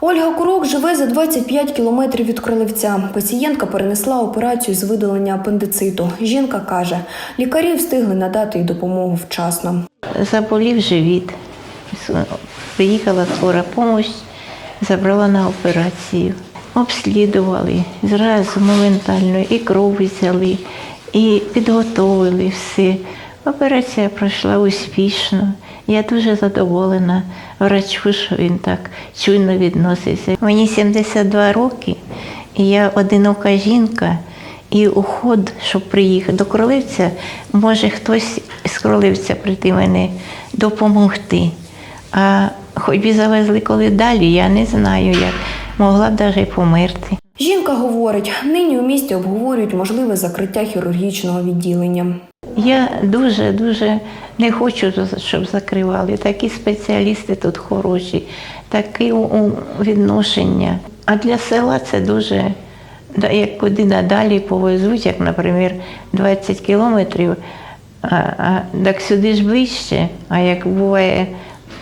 Ольга Курок живе за 25 кілометрів від Кролевця. Пацієнтка перенесла операцію з видалення апендициту. Жінка каже, лікарі встигли надати їй допомогу вчасно. Заболів живіт. Приїхала скора допомога, забрала на операцію. Обслідували зразу моментально і кров взяли, і підготовили все. Операція пройшла успішно. Я дуже задоволена врачу, що він так чуйно відноситься. Мені 72 роки, і я одинока жінка. І уход, щоб приїхати до Кроливця, може хтось з Кроливця прийти мене допомогти. А хоч би завезли коли далі, я не знаю як. Могла б навіть померти. Жінка говорить, нині у місті обговорюють можливе закриття хірургічного відділення. Я дуже дуже не хочу, щоб закривали. Такі спеціалісти тут хороші, такі відношення. А для села це дуже, як куди надалі повезуть, як, наприклад, 20 кілометрів, а, а так сюди ж ближче. А як буває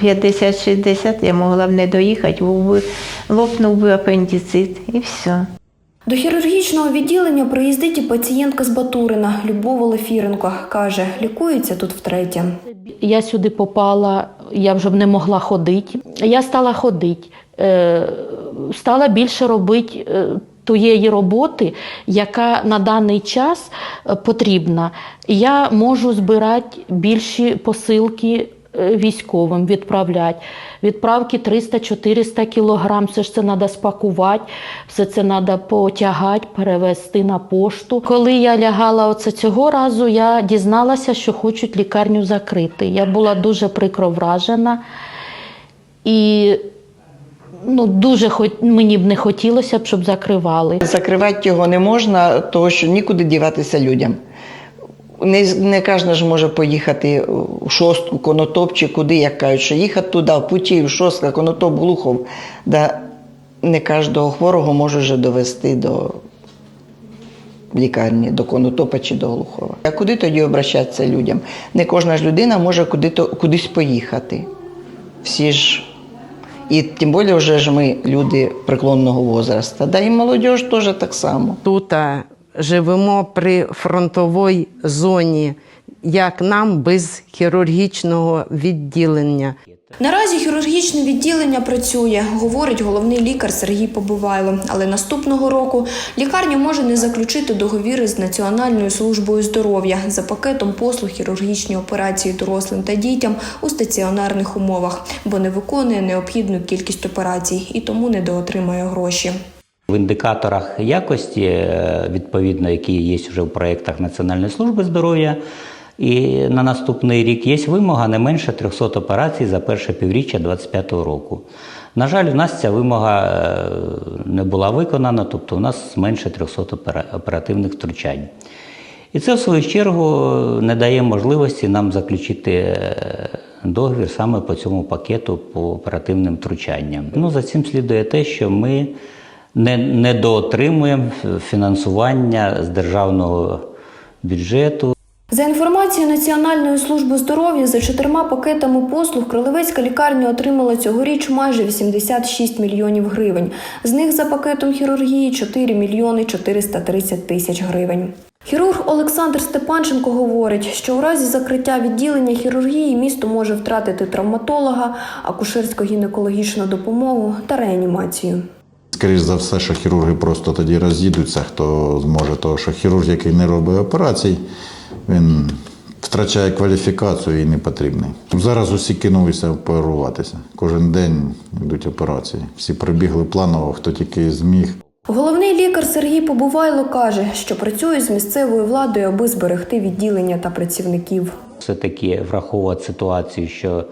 50-60, я могла б не доїхати, би, лопнув би апендицит і все. До хірургічного відділення приїздить і пацієнтка з Батурина Любов Олефіренко. Каже, лікується тут втретє. Я сюди попала, я вже не могла ходити. Я стала ходити, е, стала більше робити е, тієї роботи, яка на даний час е, потрібна. Я можу збирати більші посилки військовим, відправляти. Відправки 300-400 кілограм, все ж це треба спакувати, все це треба потягати, перевезти на пошту. Коли я лягала оце цього разу, я дізналася, що хочуть лікарню закрити. Я була дуже прикро вражена і ну, дуже хот... мені б не хотілося б, щоб закривали. Закривати його не можна, тому що нікуди діватися людям. Не, не кожен ж може поїхати у шостку, конотоп чи куди, як кажуть, що їхати туди, в Путів, шостка, конотоп, Глухов. Да не кожного хворого може вже довести до лікарні, до конотопа чи до Глухова. А куди тоді обращатися людям? Не кожна ж людина може куди кудись поїхати. Всі ж. І тим більше вже ж ми люди преклонного возрасту. Да і молодь теж так само. Тут живемо при фронтовій зоні, як нам без хірургічного відділення. Наразі хірургічне відділення працює, говорить головний лікар Сергій Побивайло. Але наступного року лікарня може не заключити договіри з Національною службою здоров'я за пакетом послуг хірургічні операції дорослим та дітям у стаціонарних умовах, бо не виконує необхідну кількість операцій і тому недоотримає гроші. В індикаторах якості, е, відповідно, які є вже в проєктах Національної служби здоров'я, і на наступний рік є вимога не менше 300 операцій за перше півріччя 2025 року. На жаль, в нас ця вимога е, не була виконана, тобто у нас менше 300 оперативних втручань. І це, в свою чергу, не дає можливості нам заключити е, договір саме по цьому пакету по оперативним втручанням. Ну, за цим слідує те, що ми не, не доотримуємо фінансування з державного бюджету. За інформацією Національної служби здоров'я, за чотирма пакетами послуг Кролевецька лікарня отримала цьогоріч майже 86 мільйонів гривень. З них за пакетом хірургії 4 мільйони 430 тисяч гривень. Хірург Олександр Степанченко говорить, що у разі закриття відділення хірургії місто може втратити травматолога, акушерсько-гінекологічну допомогу та реанімацію. Скоріше за все, що хірурги просто тоді роз'їдуться, хто зможе, того, що хірург, який не робить операцій, він втрачає кваліфікацію і не потрібний. Зараз усі кинулися оперуватися. Кожен день йдуть операції. Всі прибігли планово, хто тільки зміг. Головний лікар Сергій Побувайло каже, що працює з місцевою владою, аби зберегти відділення та працівників. Все-таки враховувати ситуацію, що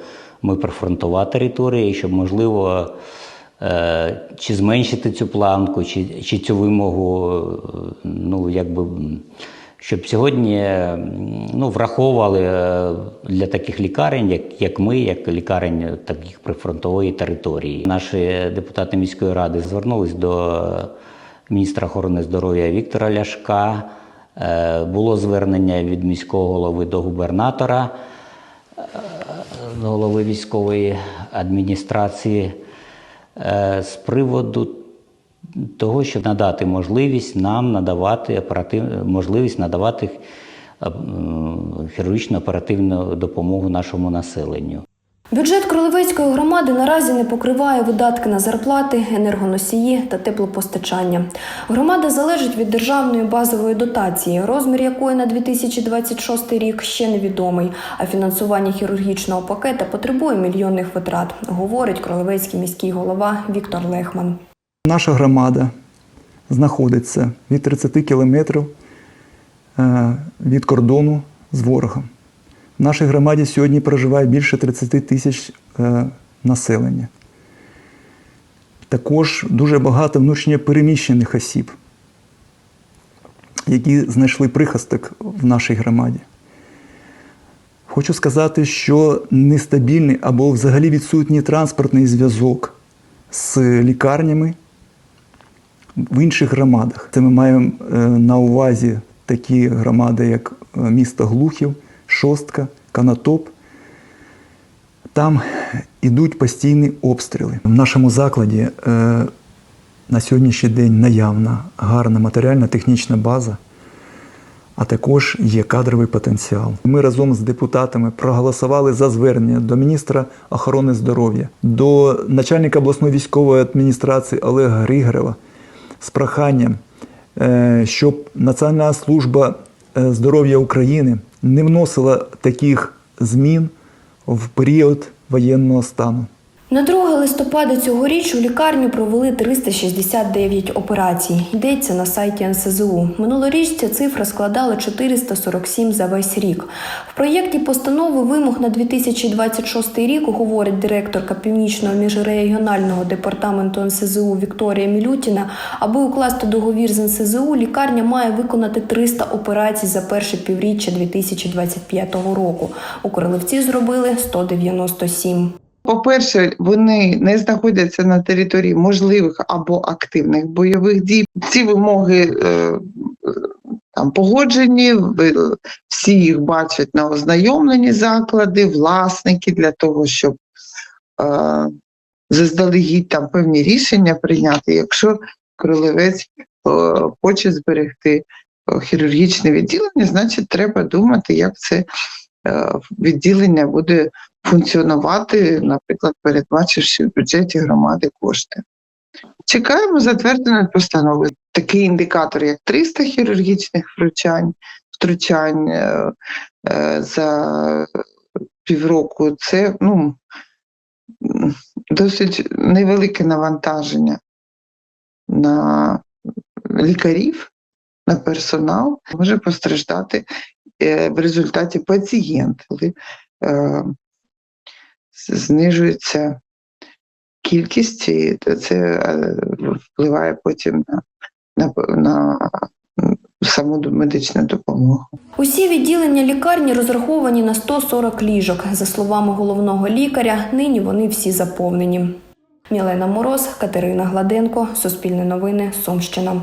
ми прифронтова територія, і щоб можливо чи зменшити цю планку, чи, чи цю вимогу, е, ну якби. Щоб сьогодні ну, враховували е, для таких лікарень, як, як ми, як лікарень таких прифронтової території. Наші депутати міської ради звернулись до міністра охорони здоров'я Віктора Ляшка. Е, Було звернення від міського голови до губернатора, е, голови військової адміністрації. Е, з приводу того, щоб надати можливість нам надавати оператив, можливість надавати е, хірургічну оперативну допомогу нашому населенню. Бюджет Кролевецької громади наразі не покриває видатки на зарплати, енергоносії та теплопостачання. Громада залежить від державної базової дотації, розмір якої на 2026 рік ще невідомий. А фінансування хірургічного пакета потребує мільйонних витрат, говорить Кролевецький міський голова Віктор Лехман. Наша громада знаходиться від 30 кілометрів е, від кордону з ворогом. В нашій громаді сьогодні проживає більше 30 тисяч е, населення. Також дуже багато внутрішньопереміщених осіб, які знайшли прихисток в нашій громаді. Хочу сказати, що нестабільний або взагалі відсутній транспортний зв'язок з лікарнями в інших громадах. Це ми маємо е, на увазі такі громади, як е, місто Глухів, Шостка, Канатоп. Там ідуть постійні обстріли. В нашому закладі е, на сьогоднішній день наявна гарна матеріально-технічна база, а також є кадровий потенціал. Ми разом з депутатами проголосували за звернення до міністра охорони здоров'я, до начальника обласної військової адміністрації Олега Григорова з проханням, е, щоб Національна служба е, здоров'я України не вносила таких змін в період воєнного стану. На 2 листопада цьогоріч у лікарню провели 369 операцій. Йдеться на сайті НСЗУ. Минулоріч ця цифра складала 447 за весь рік. В проєкті постанови вимог на 2026 рік говорить директорка Північного міжрегіонального департаменту НСЗУ Вікторія Мілютіна. Аби укласти договір з НСЗУ, лікарня має виконати 300 операцій за перше півріччя 2025 року. У Королевці зробили 197. По-перше, вони не знаходяться на території можливих або активних бойових дій. Ці вимоги е, там погоджені, всі їх бачать на ознайомлені заклади, власники для того, щоб е, заздалегідь там певні рішення прийняти. Якщо кролевець е, хоче зберегти е, хірургічне відділення, значить треба думати, як це е, відділення буде функціонувати, наприклад, передбачивши в бюджеті громади кошти. Чекаємо затвердженої постанови. Такий індикатор, як 300 хірургічних втручань, втручань е, е, за півроку, це ну, досить невелике навантаження на лікарів, на персонал. Може постраждати е, в результаті пацієнт, коли е, знижується кількість, і це е, впливає потім на, на, на саму медичну допомогу. Усі відділення лікарні розраховані на 140 ліжок. За словами головного лікаря, нині вони всі заповнені. Мілена Мороз, Катерина Гладенко, Суспільне новини, Сумщина.